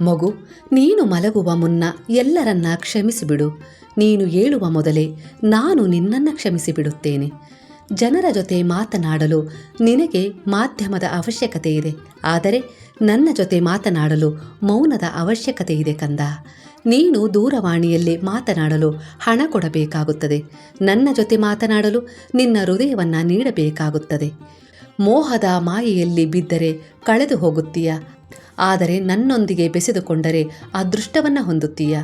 ಮಗು, ನೀನು ಮಲಗುವ ಮುನ್ನ ಎಲ್ಲರನ್ನ ಕ್ಷಮಿಸಿಬಿಡು. ನೀನು ಏಳುವ ಮೊದಲೇ ನಾನು ನಿನ್ನನ್ನು ಕ್ಷಮಿಸಿಬಿಡುತ್ತೇನೆ. ಜನರ ಜೊತೆ ಮಾತನಾಡಲು ನಿನಗೆ ಮಾಧ್ಯಮದ ಅವಶ್ಯಕತೆ ಇದೆ. ಆದರೆ ನನ್ನ ಜೊತೆ ಮಾತನಾಡಲು ಮೌನದ ಅವಶ್ಯಕತೆ ಇದೆ ಕಂದ. ನೀನು ದೂರವಾಣಿಯಲ್ಲಿ ಮಾತನಾಡಲು ಹಣ ಕೊಡಬೇಕಾಗುತ್ತದೆ. ನನ್ನ ಜೊತೆ ಮಾತನಾಡಲು ನಿನ್ನ ಹೃದಯವನ್ನು ನೀಡಬೇಕಾಗುತ್ತದೆ. ಮೋಹದ ಮಾಯೆಯಲ್ಲಿ ಬಿದ್ದರೆ ಕಳೆದು ಹೋಗುತ್ತೀಯ. ಆದರೆ ನನ್ನೊಂದಿಗೆ ಬೆಸೆದುಕೊಂಡರೆ ಅದೃಷ್ಟವನ್ನು ಹೊಂದುತ್ತೀಯ.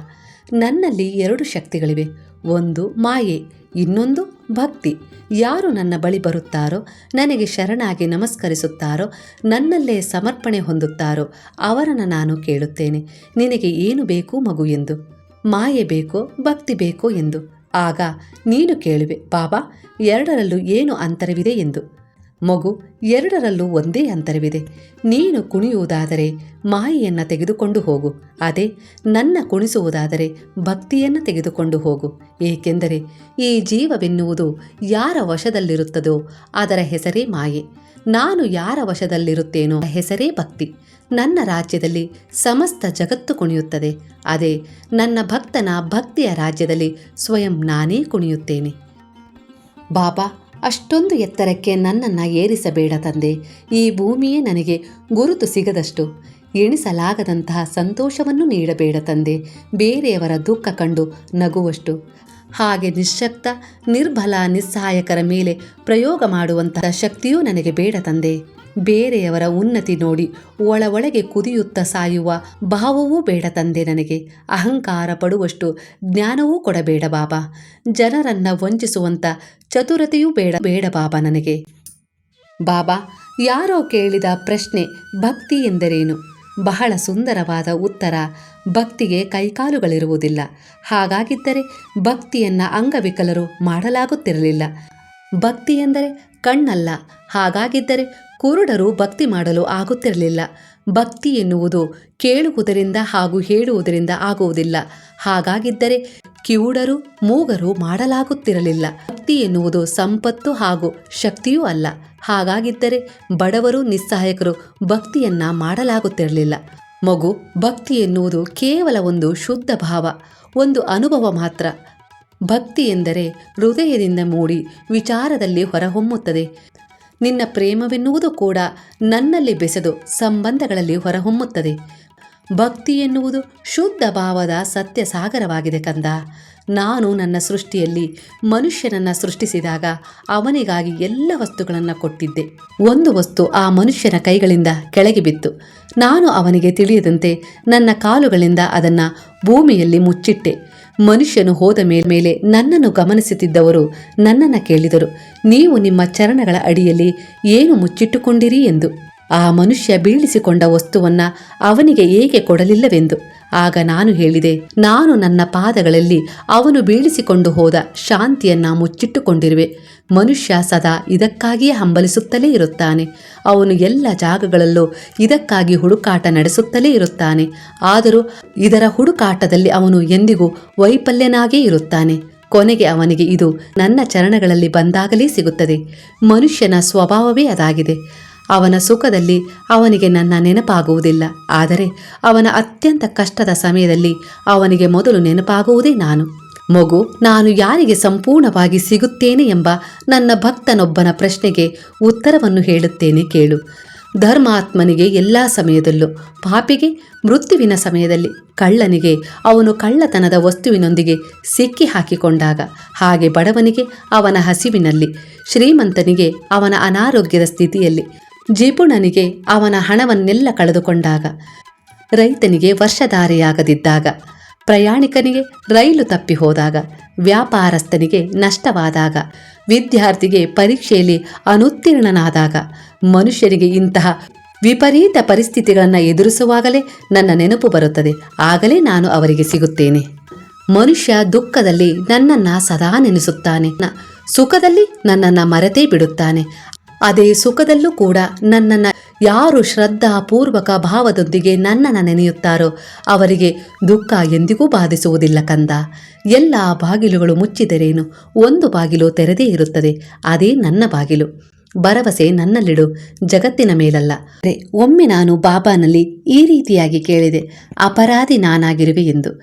ನನ್ನಲ್ಲಿ ಎರಡು ಶಕ್ತಿಗಳಿವೆ. ಒಂದು ಮಾಯೆ, ಇನ್ನೊಂದು ಭಕ್ತಿ. ಯಾರು ನನ್ನ ಬಳಿ ಬರುತ್ತಾರೋ, ನನಗೆ ಶರಣಾಗಿ ನಮಸ್ಕರಿಸುತ್ತಾರೋ, ನನ್ನಲ್ಲೇ ಸಮರ್ಪಣೆ ಹೊಂದುತ್ತಾರೋ, ಅವರನ್ನು ನಾನು ಕೇಳುತ್ತೇನೆ. ನಿನಗೆ ಏನು ಬೇಕು ಮಗು ಎಂದು. ಮಾಯೆ ಬೇಕೋ, ಭಕ್ತಿ ಬೇಕೋ ಎಂದು. ಆಗ ನೀನು ಕೇಳುವೆ, ಬಾಬಾ, ಎರಡರಲ್ಲೂ ಏನು ಅಂತರವಿದೆ? ಎಂದು. ಮಗು ಎರಡರಲ್ಲೂ ಒಂದೇ ಅಂತರವಿದೆ. ನೀನು ಕುಣಿಯುವುದಾದರೆ ಮಾಯೆಯನ್ನು ತೆಗೆದುಕೊಂಡು ಹೋಗು. ಅದೇ ನನ್ನ ಕುಣಿಸುವುದಾದರೆ ಭಕ್ತಿಯನ್ನು ತೆಗೆದುಕೊಂಡು ಹೋಗು. ಏಕೆಂದರೆ ಈ ಜೀವವೆನ್ನುವುದು ಯಾರ ವಶದಲ್ಲಿರುತ್ತದೋ ಅದರ ಹೆಸರೇ ಮಾಯೆ. ನಾನು ಯಾರ ವಶದಲ್ಲಿರುತ್ತೇನೋ ಹೆಸರೇ ಭಕ್ತಿ. ನನ್ನ ರಾಜ್ಯದಲ್ಲಿ ಸಮಸ್ತ ಜಗತ್ತು ಕುಣಿಯುತ್ತದೆ. ಅದೇ ನನ್ನ ಭಕ್ತನ ಭಕ್ತಿಯ ರಾಜ್ಯದಲ್ಲಿ ಸ್ವಯಂ ನಾನೇ ಕುಣಿಯುತ್ತೇನೆ. ಬಾಬಾ ಅಷ್ಟೊಂದು ಎತ್ತರಕ್ಕೆ ನನ್ನನ್ನು ಏರಿಸಬೇಡ ತಂದೆ. ಈ ಭೂಮಿಯೇ ನನಗೆ ಗುರುತು ಸಿಗದಷ್ಟು. ಎಣಿಸಲಾಗದಂತಹ ಸಂತೋಷವನ್ನು ನೀಡಬೇಡ ತಂದೆ. ಬೇರೆಯವರ ದುಃಖ ಕಂಡು ನಗುವಷ್ಟು. ಹಾಗೆ ನಿಶ್ಶಕ್ತ ನಿರ್ಬಲ ನಿಸ್ಸಹಾಯಕರ ಮೇಲೆ ಪ್ರಯೋಗ ಮಾಡುವಂತಹ ಶಕ್ತಿಯೂ ನನಗೆ ಬೇಡ ತಂದೆ. ಬೇರೆಯವರ ಉನ್ನತಿ ನೋಡಿ ಒಳ ಒಳಗೆ ಕುದಿಯುತ್ತ ಸಾಯುವ ಭಾವವೂ ಬೇಡ ತಂದೆ ನನಗೆ. ಅಹಂಕಾರ ಪಡುವಷ್ಟು ಜ್ಞಾನವೂ ಕೊಡಬೇಡ ಬಾಬಾ. ಜನರನ್ನ ವಂಚಿಸುವಂಥ ಚತುರತೆಯೂ ಬೇಡ ಬೇಡ ಬಾಬಾ ನನಗೆ. ಬಾಬಾ, ಯಾರೋ ಕೇಳಿದ ಪ್ರಶ್ನೆ ಭಕ್ತಿ ಎಂದರೇನು? ಬಹಳ ಸುಂದರವಾದ ಉತ್ತರ. ಭಕ್ತಿಗೆ ಕೈಕಾಲುಗಳಿರುವುದಿಲ್ಲ. ಹಾಗಾಗಿದ್ದರೆ ಭಕ್ತಿಯನ್ನು ಅಂಗವಿಕಲರು ಮಾಡಲಾಗುತ್ತಿರಲಿಲ್ಲ. ಭಕ್ತಿ ಎಂದರೆ ಕಣ್ಣಲ್ಲ. ಹಾಗಾಗಿದ್ದರೆ ಕುರುಡರು ಭಕ್ತಿ ಮಾಡಲು ಆಗುತ್ತಿರಲಿಲ್ಲ. ಭಕ್ತಿ ಎನ್ನುವುದು ಕೇಳುವುದರಿಂದ ಹಾಗೂ ಹೇಳುವುದರಿಂದ ಆಗುವುದಿಲ್ಲ. ಹಾಗಾಗಿದ್ದರೆ ಕಿವುಡರು, ಮೂಗರು ಮಾಡಲಾಗುತ್ತಿರಲಿಲ್ಲ. ಭಕ್ತಿ ಎನ್ನುವುದು ಸಂಪತ್ತು ಹಾಗೂ ಶಕ್ತಿಯೂ ಅಲ್ಲ. ಹಾಗಾಗಿದ್ದರೆ ಬಡವರು, ನಿಸ್ಸಹಾಯಕರು ಭಕ್ತಿಯನ್ನ ಮಾಡಲಾಗುತ್ತಿರಲಿಲ್ಲ. ಮಗು, ಭಕ್ತಿ ಎನ್ನುವುದು ಕೇವಲ ಒಂದು ಶುದ್ಧ ಭಾವ, ಒಂದು ಅನುಭವ ಮಾತ್ರ. ಭಕ್ತಿ ಎಂದರೆ ಹೃದಯದಿಂದ ಮೂಡಿ ವಿಚಾರದಲ್ಲಿ ಹೊರಹೊಮ್ಮುತ್ತದೆ. ನಿನ್ನ ಪ್ರೇಮವೆನ್ನುವುದು ಕೂಡ ನನ್ನಲ್ಲಿ ಬೆಸೆದು ಸಂಬಂಧಗಳಲ್ಲಿ ಹೊರಹೊಮ್ಮುತ್ತದೆ. ಭಕ್ತಿ ಎನ್ನುವುದು ಶುದ್ಧ ಭಾವದ ಸತ್ಯ ಸಾಗರವಾಗಿದೆ ಕಂದ. ನಾನು ನನ್ನ ಸೃಷ್ಟಿಯಲ್ಲಿ ಮನುಷ್ಯನನ್ನು ಸೃಷ್ಟಿಸಿದಾಗ ಅವನಿಗಾಗಿ ಎಲ್ಲ ವಸ್ತುಗಳನ್ನು ಕೊಟ್ಟಿದ್ದೆ. ಒಂದು ವಸ್ತು ಆ ಮನುಷ್ಯನ ಕೈಗಳಿಂದ ಕೆಳಗೆ ಬಿತ್ತು. ನಾನು ಅವನಿಗೆ ತಿಳಿಯದಂತೆ ನನ್ನ ಕಾಲುಗಳಿಂದ ಅದನ್ನು ಭೂಮಿಯಲ್ಲಿ ಮುಚ್ಚಿಟ್ಟೆ. ಮನುಷ್ಯನು ಹೋದ ಮೇಲೆ ನನ್ನನ್ನು ಗಮನಿಸುತ್ತಿದ್ದವರು ನನ್ನನ್ನು ಕೇಳಿದರು. ನೀವು ನಿಮ್ಮ ಚರಣಗಳ ಅಡಿಯಲ್ಲಿ ಏನು ಮುಚ್ಚಿಟ್ಟುಕೊಂಡಿರಿ ಎಂದು. ಆ ಮನುಷ್ಯ ಬೀಳಿಸಿಕೊಂಡ ವಸ್ತುವನ್ನ ಅವನಿಗೆ ಏಕೆ ಕೊಡಲಿಲ್ಲವೆಂದು. ಆಗ ನಾನು ಹೇಳಿದೆ, ನಾನು ನನ್ನ ಪಾದಗಳಲ್ಲಿ ಅವನು ಬೀಳಿಸಿಕೊಂಡು ಹೋದ ಶಾಂತಿಯನ್ನ ಮುಚ್ಚಿಟ್ಟುಕೊಂಡಿರುವೆ. ಮನುಷ್ಯ ಸದಾ ಇದಕ್ಕಾಗಿಯೇ ಹಂಬಲಿಸುತ್ತಲೇ ಇರುತ್ತಾನೆ. ಅವನು ಎಲ್ಲ ಜಾಗಗಳಲ್ಲೂ ಇದಕ್ಕಾಗಿ ಹುಡುಕಾಟ ನಡೆಸುತ್ತಲೇ ಇರುತ್ತಾನೆ. ಆದರೂ ಇದರ ಹುಡುಕಾಟದಲ್ಲಿ ಅವನು ಎಂದಿಗೂ ವೈಫಲ್ಯನಾಗೇ ಇರುತ್ತಾನೆ. ಕೊನೆಗೆ ಅವನಿಗೆ ಇದು ನನ್ನ ಚರಣಗಳಲ್ಲಿ ಬಂದಾಗಲೇ ಸಿಗುತ್ತದೆ. ಮನುಷ್ಯನ ಸ್ವಭಾವವೇ ಅದಾಗಿದೆ. ಅವನ ಸುಖದಲ್ಲಿ ಅವನಿಗೆ ನನ್ನ ನೆನಪಾಗುವುದಿಲ್ಲ. ಆದರೆ ಅವನ ಅತ್ಯಂತ ಕಷ್ಟದ ಸಮಯದಲ್ಲಿ ಅವನಿಗೆ ಮೊದಲು ನೆನಪಾಗುವುದೇ ನಾನು. ಮಗು, ನಾನು ಯಾರಿಗೆ ಸಂಪೂರ್ಣವಾಗಿ ಸಿಗುತ್ತೇನೆ ಎಂಬ ನನ್ನ ಭಕ್ತನೊಬ್ಬನ ಪ್ರಶ್ನೆಗೆ ಉತ್ತರವನ್ನು ಹೇಳುತ್ತೇನೆ ಕೇಳು. ಧರ್ಮಾತ್ಮನಿಗೆ ಎಲ್ಲ ಸಮಯದಲ್ಲೂ, ಪಾಪಿಗೆ ಮೃತ್ಯುವಿನ ಸಮಯದಲ್ಲಿ, ಕಳ್ಳನಿಗೆ ಅವನು ಕಳ್ಳತನದ ವಸ್ತುವಿನೊಂದಿಗೆ ಸಿಕ್ಕಿ ಹಾಕಿಕೊಂಡಾಗ, ಹಾಗೆ ಬಡವನಿಗೆ ಅವನ ಹಸಿವಿನಲ್ಲಿ, ಶ್ರೀಮಂತನಿಗೆ ಅವನ ಅನಾರೋಗ್ಯದ ಸ್ಥಿತಿಯಲ್ಲಿ ಜಿಪುಣನಿಗೆ ಅವನ ಹಣವನ್ನೆಲ್ಲ ಕಳೆದುಕೊಂಡಾಗ, ರೈತನಿಗೆ ವರ್ಷಧಾರೆಯಾಗದಿದ್ದಾಗ, ಪ್ರಯಾಣಿಕನಿಗೆ ರೈಲು ತಪ್ಪಿ ಹೋದಾಗ, ವ್ಯಾಪಾರಸ್ಥನಿಗೆ ನಷ್ಟವಾದಾಗ, ವಿದ್ಯಾರ್ಥಿಗೆ ಪರೀಕ್ಷೆಯಲ್ಲಿ ಅನುತ್ತೀರ್ಣನಾದಾಗ, ಮನುಷ್ಯರಿಗೆ ಇಂತಹ ವಿಪರೀತ ಪರಿಸ್ಥಿತಿಗಳನ್ನು ಎದುರಿಸುವಾಗಲೇ ನನ್ನ ನೆನಪು ಬರುತ್ತದೆ. ಆಗಲೇ ನಾನು ಅವರಿಗೆ ಸಿಗುತ್ತೇನೆ. ಮನುಷ್ಯ ದುಃಖದಲ್ಲಿ ನನ್ನನ್ನು ಸದಾ ನೆನೆಸುತ್ತಾನೆ. ಸುಖದಲ್ಲಿ ನನ್ನನ್ನು ಮರೆತೇ ಬಿಡುತ್ತಾನೆ. ಅದೇ ಸುಖದಲ್ಲೂ ಕೂಡ ನನ್ನನ್ನು ಯಾರು ಶ್ರದ್ಧಾಪೂರ್ವಕ ಭಾವದೊಂದಿಗೆ ನನ್ನನ್ನು ನೆನೆಯುತ್ತಾರೋ ಅವರಿಗೆ ದುಃಖ ಎಂದಿಗೂ ಬಾಧಿಸುವುದಿಲ್ಲ ಕಂದ. ಎಲ್ಲ ಬಾಗಿಲುಗಳು ಮುಚ್ಚಿದರೇನು? ಒಂದು ಬಾಗಿಲು ತೆರೆದೇ ಇರುತ್ತದೆ, ಅದೇ ನನ್ನ ಬಾಗಿಲು. ಭರವಸೆ ನನ್ನಲ್ಲಿಡು, ಜಗತ್ತಿನ ಮೇಲಲ್ಲ. ಒಮ್ಮೆ ನಾನು ಬಾಬಾನಲ್ಲಿ ಈ ರೀತಿಯಾಗಿ ಕೇಳಿದೆ, ಅಪರಾಧಿ ನಾನಾಗಿರುವೆ ಎಂದು.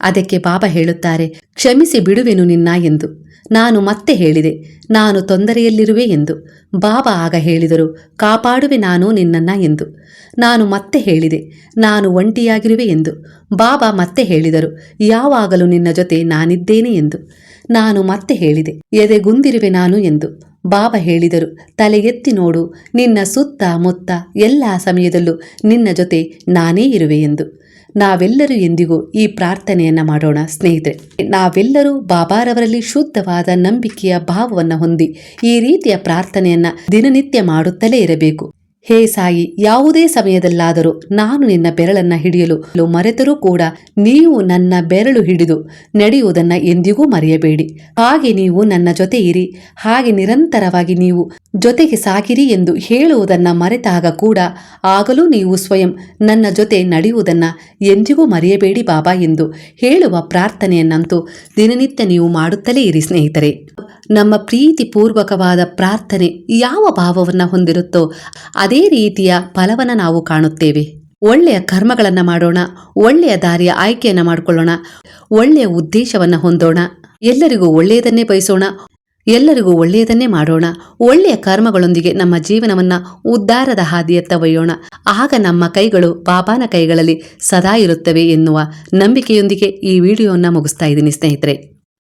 ಅದಕ್ಕೆ ಬಾಬಾ ಹೇಳುತ್ತಾರೆ, ಕ್ಷಮಿಸಿ ಬಿಡುವೆನು ನಿನ್ನ ಎಂದು. ನಾನು ಮತ್ತೆ ಹೇಳಿದೆ, ನಾನು ತೊಂದರೆಯಲ್ಲಿರುವೆ ಎಂದು. ಬಾಬಾ ಆಗ ಹೇಳಿದರು, ಕಾಪಾಡುವೆ ನಾನು ನಿನ್ನನ್ನ ಎಂದು. ನಾನು ಮತ್ತೆ ಹೇಳಿದೆ, ನಾನು ಒಂಟಿಯಾಗಿರುವೆ ಎಂದು. ಬಾಬಾ ಮತ್ತೆ ಹೇಳಿದರು, ಯಾವಾಗಲೂ ನಿನ್ನ ಜೊತೆ ನಾನಿದ್ದೇನೆ ಎಂದು. ನಾನು ಮತ್ತೆ ಹೇಳಿದೆ, ಎದೆಗುಂದಿರುವೆ ನಾನು ಎಂದು. ಬಾಬಾ ಹೇಳಿದರು ತಲೆ ಎತ್ತಿ ನೋಡು, ನಿನ್ನ ಸುತ್ತ ಮುತ್ತ ಎಲ್ಲ ಸಮಯದಲ್ಲೂ ನಿನ್ನ ಜೊತೆ ನಾನೇ ಇರುವೆ ಎಂದು. ನಾವೆಲ್ಲರೂ ಎಂದಿಗೂ ಈ ಪ್ರಾರ್ಥನೆಯನ್ನ ಮಾಡೋಣ, ಸ್ನೇಹಿತರೆ. ನಾವೆಲ್ಲರೂ ಬಾಬಾರವರಲ್ಲಿ ಶುದ್ಧವಾದ ನಂಬಿಕೆಯ ಭಾವವನ್ನು ಹೊಂದಿ ಈ ರೀತಿಯ ಪ್ರಾರ್ಥನೆಯನ್ನ ದಿನನಿತ್ಯ ಮಾಡುತ್ತಲೇ ಇರಬೇಕು. ಹೇ ಸಾಯಿ, ಯಾವುದೇ ಸಮಯದಲ್ಲಾದರೂ ನಾನು ನಿನ್ನ ಬೆರಳನ್ನ ಹಿಡಿಯಲು ಮರೆತರೂ ಕೂಡ ನೀವು ನನ್ನ ಬೆರಳು ಹಿಡಿದು ನಡೆಯುವುದನ್ನ ಎಂದಿಗೂ ಮರೆಯಬೇಡಿ. ಹಾಗೆ ನೀವು ನನ್ನ ಜೊತೆ ಇರಿ ಹಾಗೆ ನಿರಂತರವಾಗಿ ನೀವು ಜೊತೆಗೆ ಸಾಗಿರಿ ಎಂದು ಹೇಳುವುದನ್ನ ಮರೆತಾಗ ಕೂಡ ಆಗಲೂ ನೀವು ಸ್ವಯಂ ನನ್ನ ಜೊತೆ ನಡೆಯುವುದನ್ನ ಎಂದಿಗೂ ಮರೆಯಬೇಡಿ ಬಾಬಾ ಎಂದು ಹೇಳುವ ಪ್ರಾರ್ಥನೆಯನ್ನಂತೂ ದಿನನಿತ್ಯ ನೀವು ಮಾಡುತ್ತಲೇ ಇರಿ ಸ್ನೇಹಿತರೆ. ನಮ್ಮ ಪ್ರೀತಿ ಪೂರ್ವಕವಾದ ಪ್ರಾರ್ಥನೆ ಯಾವ ಭಾವವನ್ನು ಹೊಂದಿರುತ್ತೋ ಅದೇ ರೀತಿಯ ಫಲವನ್ನು ನಾವು ಕಾಣುತ್ತೇವೆ. ಒಳ್ಳೆಯ ಕರ್ಮಗಳನ್ನು ಮಾಡೋಣ, ಒಳ್ಳೆಯ ದಾರಿಯ ಆಯ್ಕೆಯನ್ನು ಮಾಡಿಕೊಳ್ಳೋಣ, ಒಳ್ಳೆಯ ಉದ್ದೇಶವನ್ನು ಹೊಂದೋಣ, ಎಲ್ಲರಿಗೂ ಒಳ್ಳೆಯದನ್ನೇ ಬಯಸೋಣ, ಎಲ್ಲರಿಗೂ ಒಳ್ಳೆಯದನ್ನೇ ಮಾಡೋಣ, ಒಳ್ಳೆಯ ಕರ್ಮಗಳೊಂದಿಗೆ ನಮ್ಮ ಜೀವನವನ್ನ ಉದ್ಧಾರದ ಹಾದಿಯತ್ತ ಒಯ್ಯೋಣ. ಆಗ ನಮ್ಮ ಕೈಗಳು ಬಾಬಾನ ಕೈಗಳಲ್ಲಿ ಸದಾ ಇರುತ್ತವೆ ಎನ್ನುವ ನಂಬಿಕೆಯೊಂದಿಗೆ ಈ ವಿಡಿಯೋನ ಮುಗಿಸ್ತಾ ಇದ್ದೀನಿ ಸ್ನೇಹಿತರೆ.